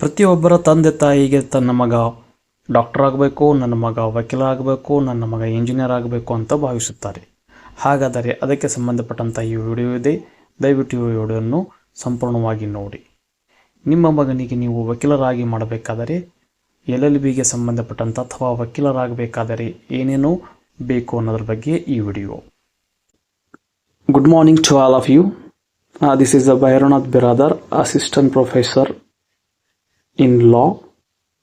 ಪ್ರತಿಯೊಬ್ಬರ ತಂದೆ ತಾಯಿಗೆ ತನ್ನ ಮಗ ಡಾಕ್ಟರ್ ಆಗಬೇಕು, ನನ್ನ ಮಗ ವಕೀಲ ಆಗಬೇಕು, ನನ್ನ ಮಗ ಇಂಜಿನಿಯರ್ ಆಗಬೇಕು ಅಂತ ಭಾವಿಸುತ್ತಾರೆ. ಹಾಗಾದರೆ ಅದಕ್ಕೆ ಸಂಬಂಧಪಟ್ಟಂಥ ಈ ವಿಡಿಯೋ ಇದೆ. ದಯವಿಟ್ಟು ಈ ವಿಡಿಯೋವನ್ನು ಸಂಪೂರ್ಣವಾಗಿ ನೋಡಿ. ನಿಮ್ಮ ಮಗನಿಗೆ ನೀವು ವಕೀಲರಾಗಿ ಮಾಡಬೇಕಾದರೆ, ಎಲ್ ಎಲ್ ಬಿಗೆ ಸಂಬಂಧಪಟ್ಟಂಥ ಅಥವಾ ವಕೀಲರಾಗಬೇಕಾದರೆ ಏನೇನು ಬೇಕು ಅನ್ನೋದ್ರ ಬಗ್ಗೆ ಈ video. Good morning to all of you. This is the Bhairanath Biradar, assistant professor in law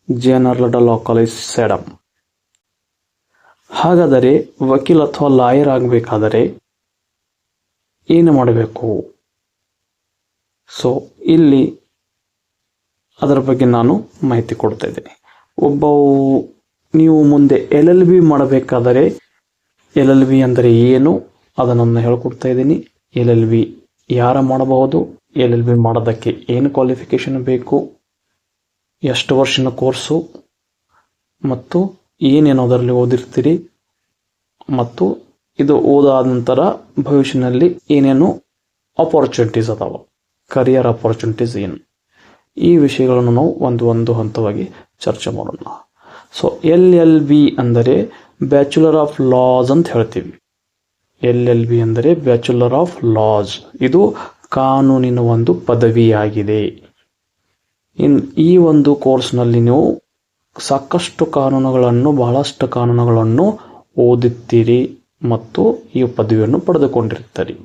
JNR. Law college ಸ್ಯಾಡಮ್ ಹಾಗಾದರೆ ವಕೀಲ ಅಥವಾ ಲಾಯರ್ ಆಗಬೇಕಾದರೆ ಏನು ಮಾಡಬೇಕು? ಸೊ ಇಲ್ಲಿ ಅದರ ಬಗ್ಗೆ ನಾನು ಮಾಹಿತಿ ಕೊಡ್ತಾ ಇದ್ದೇನೆ. ಒಬ್ಬ ನೀವು ಮುಂದೆ ಎಲ್ ಎಲ್ ಬಿ ಮಾಡಬೇಕಾದರೆ ಎಲ್ ಎಲ್ ಬಿ ಅಂದರೆ ಏನು? ಅದನ್ನು ಹೇಳ್ಕೊಡ್ತಾ ಇದ್ದೀನಿ. ಎಲ್ ಎಲ್ ಬಿ ಯಾರ ಮಾಡಬಹುದು? ಎಲ್ ಎಲ್ ಬಿ ಮಾಡೋದಕ್ಕೆ ಏನು ಕ್ವಾಲಿಫಿಕೇಶನ್ ಬೇಕು? ಎಷ್ಟು ವರ್ಷದ ಕೋರ್ಸು ಮತ್ತು ಏನೇನು ಅದರಲ್ಲಿ ಓದಿರ್ತೀರಿ ಮತ್ತು ಇದು ಓದಾದ ನಂತರ ಭವಿಷ್ಯದಲ್ಲಿ ಏನೇನು ಅಪಾರ್ಚುನಿಟೀಸ್ ಅದಾವ? ಕರಿಯರ್ ಅಪಾರ್ಚುನಿಟೀಸ್ ಏನು? ಈ ವಿಷಯಗಳನ್ನು ನಾವು ಒಂದು ಒಂದು ಹಂತವಾಗಿ ಚರ್ಚೆ ಮಾಡೋಣ. ಸೊ ಎಲ್ ಎಲ್ ಬಿ ಅಂದರೆ ಬ್ಯಾಚುಲರ್ ಆಫ್ ಲಾಸ್ ಅಂತ ಹೇಳ್ತೀವಿ. ಎಲ್ ಎಲ್ ಬಿ ಅಂದರೆ ಬ್ಯಾಚುಲರ್ ಆಫ್ ಲಾಸ್ ಇದು ಕಾನೂನಿನ ಒಂದು ಪದವಿಯಾಗಿದೆ. ಇನ್ ಈ ಒಂದು ಕೋರ್ಸ್ನಲ್ಲಿ ನೀವು ಸಾಕಷ್ಟು ಕಾನೂನುಗಳನ್ನು, ಬಹಳಷ್ಟು ಕಾನೂನುಗಳನ್ನು ಓದುತ್ತೀರಿ ಮತ್ತು ಈ ಪದವಿಯನ್ನು ಪಡೆದುಕೊಂಡಿರ್ತೀರಿ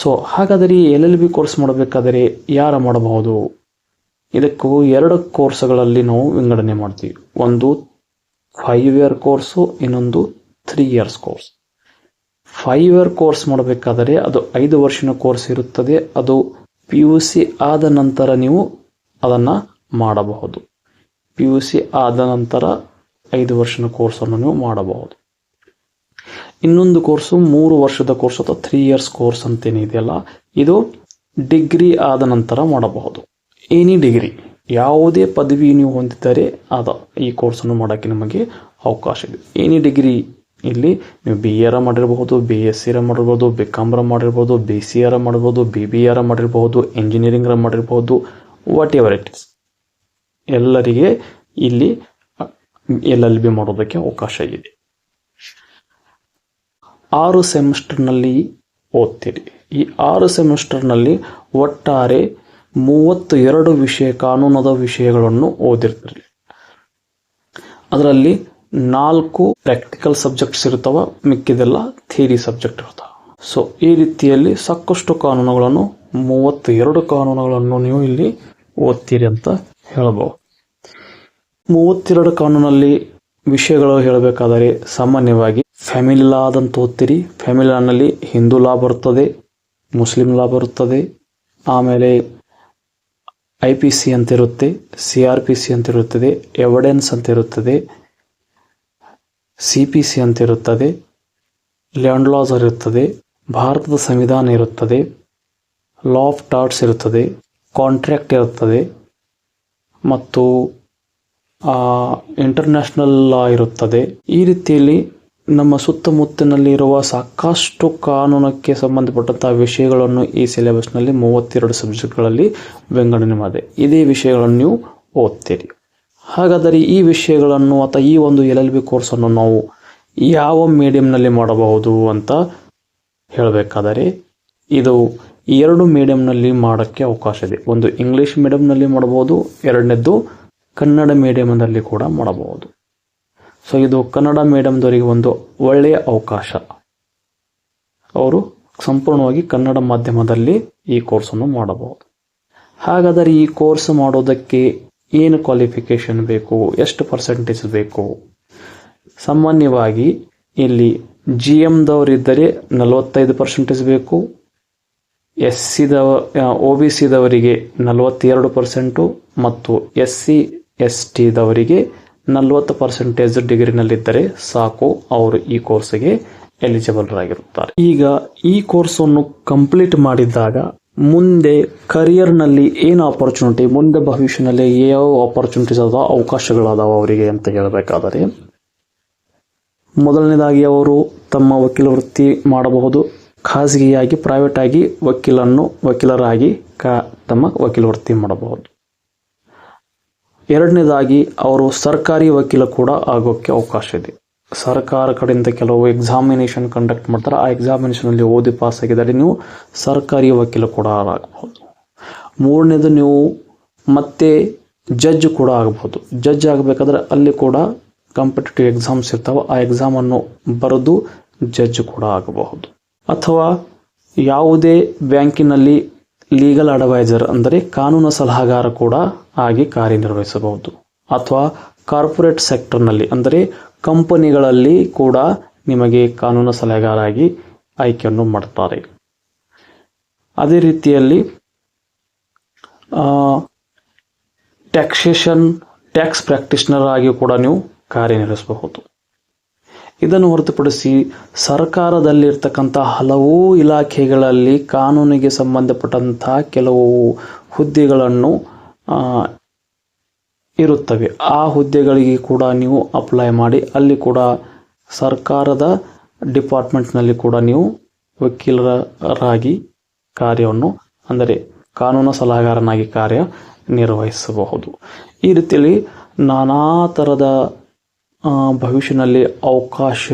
ಸೊ ಹಾಗಾದರೆ ಈ ಎಲ್ ಎಲ್ ಬಿ ಕೋರ್ಸ್ ಮಾಡಬೇಕಾದರೆ ಯಾರು ಮಾಡಬಹುದು? ಇದಕ್ಕೂ ಎರಡು ಕೋರ್ಸ್ಗಳಲ್ಲಿ ನಾವು ವಿಂಗಡಣೆ ಮಾಡ್ತೀವಿ. ಒಂದು ಫೈವ್ ಇಯರ್ ಕೋರ್ಸು ಇನ್ನೊಂದು three years course five year course ಮಾಡಬೇಕಾದರೆ ಅದು ಐದು ವರ್ಷದ ಕೋರ್ಸ್ ಇರುತ್ತದೆ. ಅದು ಪಿ ಯು ಸಿ ಆದ ನಂತರ ನೀವು ಅದನ್ನು ಮಾಡಬಹುದು. ಪಿ ಯು ಸಿ ಆದ ನಂತರ ಐದು ವರ್ಷದ ಕೋರ್ಸನ್ನು ನೀವು ಮಾಡಬಹುದು. ಇನ್ನೊಂದು ಕೋರ್ಸು ಮೂರು ವರ್ಷದ ಕೋರ್ಸ್ ಅಥವಾ ತ್ರೀ ಇಯರ್ಸ್ ಕೋರ್ಸ್ ಅಂತೇನಿದೆಯಲ್ಲ ಇದು ಡಿಗ್ರಿ ಆದ ನಂತರ ಮಾಡಬಹುದು. ಎನಿ ಡಿಗ್ರಿ ಯಾವುದೇ ಪದವಿ ನೀವು ಹೊಂದಿದ್ದರೆ ಅದ ಈ ಕೋರ್ಸನ್ನು ಮಾಡೋಕ್ಕೆ ನಿಮಗೆ ಅವಕಾಶ ಇದೆ. ಎನಿ ಡಿಗ್ರಿ ಇಲ್ಲಿ ನೀವು ಬಿ ಎರ ಮಾಡಿರಬಹುದು ಬಿ ಎಸ್ ಸಿರ ಮಾಡಿರ್ಬೋದು ಬಿ ಕಾಮ್ರ ಮಾಡಿರ್ಬೋದು ಬಿ ಸಿ ಆರ ಮಾಡಿರ್ಬೋದು ಬಿ ಬಿ ಆರ ಮಾಡಿರ್ಬೋದು ಇಂಜಿನಿಯರಿಂಗ್ರ ಮಾಡಿರ್ಬೋದು ವಾಟ್ ಎವರ್ ಇಟ್ ಇಸ್ ಎಲ್ಲರಿಗೆ ಇಲ್ಲಿ, ಎಲ್ ಎಲ್ ಬಿ ಮಾಡೋದಕ್ಕೆ ಅವಕಾಶ ಇದೆ. ಆರು ಸೆಮಿಸ್ಟರ್ನಲ್ಲಿ ಓದ್ತೀರಿ. ಈ ಆರು ಸೆಮಿಸ್ಟರ್ನಲ್ಲಿ ಒಟ್ಟಾರೆ ಮೂವತ್ತು ಎರಡು ವಿಷಯ, ಕಾನೂನದ ವಿಷಯಗಳನ್ನು ಓದಿರ್ತೀರಿ. ಅದರಲ್ಲಿ ನಾಲ್ಕು ಪ್ರಾಕ್ಟಿಕಲ್ ಸಬ್ಜೆಕ್ಟ್ಸ್ ಇರ್ತಾವ, ಮಿಕ್ಕಿದೆಲ್ಲ ಥಿಯರಿ ಸಬ್ಜೆಕ್ಟ್ ಇರ್ತಾವ. ಸೊ ಈ ರೀತಿಯಲ್ಲಿ ಸಾಕಷ್ಟು ಕಾನೂನುಗಳನ್ನು ಮೂವತ್ತು ಎರಡು ಕಾನೂನುಗಳನ್ನು ನೀವು ಇಲ್ಲಿ ಓದ್ತೀರಿ ಅಂತ ಹೇಳಬಹುದು ಮೂವತ್ತೆರಡು ಕಾನೂನಲ್ಲಿ ವಿಷಯಗಳು ಹೇಳಬೇಕಾದರೆ ಸಾಮಾನ್ಯವಾಗಿ ಫ್ಯಾಮಿಲಿ ಲಾ ಅದಂತ ಓದ್ತೀರಿ. ಫ್ಯಾಮಿಲಿ ಲಾನಲ್ಲಿ ಹಿಂದೂ ಲಾ ಬರುತ್ತದೆ ಮುಸ್ಲಿಂ ಲಾ ಬರುತ್ತದೆ ಆಮೇಲೆ ಐ ಪಿ ಸಿ ಅಂತ ಇರುತ್ತೆ ಸಿ ಆರ್ ಪಿ ಸಿ ಅಂತ ಇರುತ್ತದೆ ಎವಿಡೆನ್ಸ್ ಅಂತ ಇರುತ್ತದೆ ಸಿ ಪಿ ಸಿ ಅಂತ ಇರುತ್ತದೆ ಲ್ಯಾಂಡ್ ಲಾಸ್ ಇರುತ್ತದೆ, ಭಾರತದ ಸಂವಿಧಾನ ಇರುತ್ತದೆ ಲಾ ಆಫ್ ಟಾರ್ಟ್ಸ್ ಇರುತ್ತದೆ ಕಾಂಟ್ರಾಕ್ಟ್ ಇರುತ್ತದೆ ಮತ್ತು ಇಂಟರ್ನ್ಯಾಷನಲ್ ಲಾ ಇರುತ್ತದೆ. ಈ ರೀತಿಯಲ್ಲಿ ನಮ್ಮ ಸುತ್ತಮುತ್ತಲಿರುವ ಸಾಕಷ್ಟು ಕಾನೂನಕ್ಕೆ ಸಂಬಂಧಪಟ್ಟಂತಹ ವಿಷಯಗಳನ್ನು ಈ ಸಿಲೆಬಸ್ನಲ್ಲಿ ಮೂವತ್ತೆರಡು ಸಬ್ಜೆಕ್ಟ್ಗಳಲ್ಲಿ ವಿಂಗಡಣೆ ಮಾಡಿದೆ. ಇದೇ ವಿಷಯಗಳನ್ನು ನೀವು ಓದ್ತೀರಿ. ಹಾಗಾದರೆ ಈ ವಿಷಯಗಳನ್ನು ಅಥವಾ ಈ ಒಂದು ಎಲ್ ಎಲ್ ಬಿ ಕೋರ್ಸನ್ನು ನಾವು ಯಾವ ಮೀಡಿಯಂನಲ್ಲಿ ಮಾಡಬಹುದು ಅಂತ ಹೇಳಬೇಕಾದರೆ, ಇದು ಎರಡು ಮೀಡಿಯಂನಲ್ಲಿ ಮಾಡೋಕ್ಕೆ ಅವಕಾಶ ಇದೆ. ಒಂದು ಇಂಗ್ಲಿಷ್ ಮೀಡಿಯಂನಲ್ಲಿ ಮಾಡಬಹುದು, ಎರಡನೇದ್ದು ಕನ್ನಡ ಮೀಡಿಯಮ್ನಲ್ಲಿ ಕೂಡ ಮಾಡಬಹುದು. ಸೊ ಇದು ಕನ್ನಡ ಮೀಡಿಯಂದವರಿಗೆ ಒಂದು ಒಳ್ಳೆಯ ಅವಕಾಶ. ಅವರು ಸಂಪೂರ್ಣವಾಗಿ ಕನ್ನಡ ಮಾಧ್ಯಮದಲ್ಲಿ ಈ ಕೋರ್ಸನ್ನು ಮಾಡಬಹುದು. ಹಾಗಾದರೆ ಈ ಕೋರ್ಸ್ ಮಾಡೋದಕ್ಕೆ ಏನು ಕ್ವಾಲಿಫಿಕೇಶನ್ ಬೇಕು, ಎಷ್ಟು ಪರ್ಸೆಂಟೇಜ್ ಬೇಕು? ಸಾಮಾನ್ಯವಾಗಿ ಇಲ್ಲಿ ಜಿ ಎಮ್ದವರಿದ್ದರೆ ನಲವತ್ತೈದು ಪರ್ಸೆಂಟೇಜ್ ಬೇಕು ಎಸ್ ಸಿದವ ಒ ಬಿ ಸಿದವರಿಗೆ ನಲವತ್ತೆರಡು ಪರ್ಸೆಂಟು ಮತ್ತು ಎಸ್ ಸಿ ಎಸ್ ಟಿದವರಿಗೆ ನಲವತ್ತು ಪರ್ಸೆಂಟೇಜ್ ಡಿಗ್ರಿನಲ್ಲಿದ್ದರೆ ಸಾಕು, ಅವರು ಈ ಕೋರ್ಸ್ಗೆ ಎಲಿಜಿಬಲ್ ಆಗಿರುತ್ತಾರೆ ಈಗ ಈ ಕೋರ್ಸನ್ನು ಕಂಪ್ಲೀಟ್ ಮಾಡಿದಾಗ ಮುಂದೆ ಕರಿಯರ್ನಲ್ಲಿ ಏನು ಆಪರ್ಚುನಿಟಿ ಮುಂದೆ ಭವಿಷ್ಯದಲ್ಲಿ ಯಾವ ಆಪರ್ಚುನಿಟೀಸ್ ಅದಾವ ಅವಕಾಶಗಳದಾವ ಅವರಿಗೆ ಅಂತ ಹೇಳಬೇಕಾದರೆ, ಮೊದಲನೇದಾಗಿ ಅವರು ತಮ್ಮ ವಕೀಲ ವೃತ್ತಿ ಮಾಡಬಹುದು ಖಾಸಗಿಯಾಗಿ ಪ್ರೈವೇಟ್ ಆಗಿ ವಕೀಲನ್ನು ವಕೀಲರಾಗಿ ಕಾ, ತಮ್ಮ ವಕೀಲ ವೃತ್ತಿ ಮಾಡಬಹುದು. ಎರಡನೇದಾಗಿ, ಅವರು ಸರ್ಕಾರಿ ವಕೀಲ ಕೂಡ ಆಗೋಕ್ಕೆ ಅವಕಾಶ ಇದೆ. ಸರ್ಕಾರ ಕಡೆಯಿಂದ ಕೆಲವು ಎಕ್ಸಾಮಿನೇಷನ್ ಕಂಡಕ್ಟ್ ಮಾಡ್ತಾರೆ. ಆ ಎಕ್ಸಾಮಿನೇಷನ್ ಅಲ್ಲಿ ಓದಿ ಪಾಸ್ ಆಗಿದ್ದಾರೆ ನೀವು ಸರ್ಕಾರಿ ವಕೀಲ ಕೂಡ ಆಗಬಹುದು. ಮೂರನೇದು, ನೀವು ಮತ್ತೆ ಜಡ್ಜ್ ಕೂಡ ಆಗಬಹುದು. ಜಡ್ಜ್ ಆಗಬೇಕಾದ್ರೆ ಅಲ್ಲಿ ಕೂಡ ಕಾಂಪಿಟೇಟಿವ್ ಎಕ್ಸಾಮ್ಸ್ ಇರ್ತಾವೆ. ಆ ಎಕ್ಸಾಮನ್ನು ಬರೆದು ಜಡ್ಜ್ ಕೂಡ ಆಗಬಹುದು. ಅಥವಾ ಯಾವುದೇ ಬ್ಯಾಂಕಿನಲ್ಲಿ ಲೀಗಲ್ ಅಡ್ವೈಸರ್ ಅಂದರೆ ಕಾನೂನು ಸಲಹಾಗಾರ ಕೂಡ ಆಗಿ ಕಾರ್ಯನಿರ್ವಹಿಸಬಹುದು. ಅಥವಾ ಕಾರ್ಪೊರೇಟ್ ಸೆಕ್ಟರ್ನಲ್ಲಿ ಅಂದರೆ ಕಂಪನಿಗಳಲ್ಲಿ ಕೂಡ ನಿಮಗೆ ಕಾನೂನು ಸಲಹೆಗಾರ ಆಗಿ ಆಯ್ಕೆಯನ್ನು ಮಾಡ್ತಾರೆ. ಅದೇ ರೀತಿಯಲ್ಲಿ ಟ್ಯಾಕ್ಸೇಷನ್ ಟ್ಯಾಕ್ಸ್ ಪ್ರಾಕ್ಟೀಷನರ್ ಆಗಿ ಕೂಡ ನೀವು ಕಾರ್ಯನಿರ್ವಹಿಸಬಹುದು. ಇದನ್ನು ಹೊರತುಪಡಿಸಿ ಸರ್ಕಾರದಲ್ಲಿರ್ತಕ್ಕಂಥ ಹಲವು ಇಲಾಖೆಗಳಲ್ಲಿ ಕಾನೂನಿಗೆ ಸಂಬಂಧಪಟ್ಟಂತಹ ಕೆಲವು ಹುದ್ದೆಗಳನ್ನು ಇರುತ್ತವೆ. ಆ ಹುದ್ದೆಗಳಿಗೆ ಕೂಡ ನೀವು ಅಪ್ಲೈ ಮಾಡಿ, ಅಲ್ಲಿ ಕೂಡ ಸರ್ಕಾರದ ಡಿಪಾರ್ಟ್ಮೆಂಟ್ನಲ್ಲಿ ಕೂಡ ನೀವು ವಕೀಲರಾಗಿ ಕಾರ್ಯವನ್ನು, ಅಂದರೆ ಕಾನೂನು ಸಲಹೆಗಾರನಾಗಿ ಕಾರ್ಯ ನಿರ್ವಹಿಸಬಹುದು. ಈ ರೀತಿಯಲ್ಲಿ ನಾನಾ ಥರದ ಭವಿಷ್ಯದಲ್ಲಿ ಅವಕಾಶ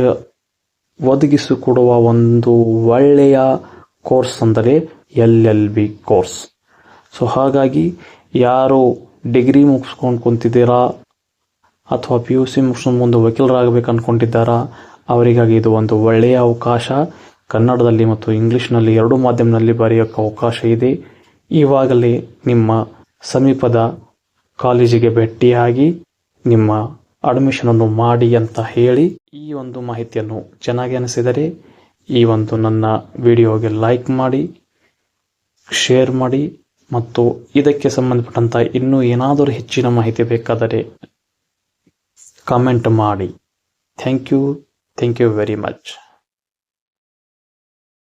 ಒದಗಿಸಿಕೊಡುವ ಒಂದು ಒಳ್ಳೆಯ ಕೋರ್ಸ್ ಅಂದರೆ L L B course. So ಹಾಗಾಗಿ ಯಾರು ಡಿಗ್ರಿ ಮುಗಿಸ್ಕೊಂಡು ಕುಂತಿದ್ದೀರಾ, ಅಥವಾ ಪಿ ಯು ಸಿ ಮುಗಿಸ್ಕೊಂಡು ಮುಂದೆ ವಕೀಲರಾಗಬೇಕು ಅಂದ್ಕೊಂಡಿದ್ದಾರಾ ಅವರಿಗಾಗಿ ಇದು ಒಂದು ಒಳ್ಳೆಯ ಅವಕಾಶ. ಕನ್ನಡದಲ್ಲಿ ಮತ್ತು ಇಂಗ್ಲೀಷ್ನಲ್ಲಿ ಎರಡೂ ಮಾಧ್ಯಮದಲ್ಲಿ ಬರೆಯೋಕ್ಕೆ ಅವಕಾಶ ಇದೆ. ಇವಾಗಲೇ ನಿಮ್ಮ ಸಮೀಪದ ಕಾಲೇಜಿಗೆ ಭೇಟಿಯಾಗಿ ನಿಮ್ಮ ಅಡ್ಮಿಷನ್ ಅನ್ನು ಮಾಡಿ ಅಂತ ಹೇಳಿ ಈ ಒಂದು ಮಾಹಿತಿಯನ್ನು ಚೆನ್ನಾಗಿ ಅನಿಸಿದರೆ ಈ ಒಂದು ನನ್ನ ವಿಡಿಯೋಗೆ ಲೈಕ್ ಮಾಡಿ ಶೇರ್ ಮಾಡಿ ಮತ್ತು ಇದಕ್ಕೆ ಸಂಬಂಧಪಟ್ಟಂತ ಇನ್ನೂ ಏನಾದರೂ ಹೆಚ್ಚಿನ ಮಾಹಿತಿ ಬೇಕಾದರೆ ಕಮೆಂಟ್ ಮಾಡಿ. Thank you thank you very much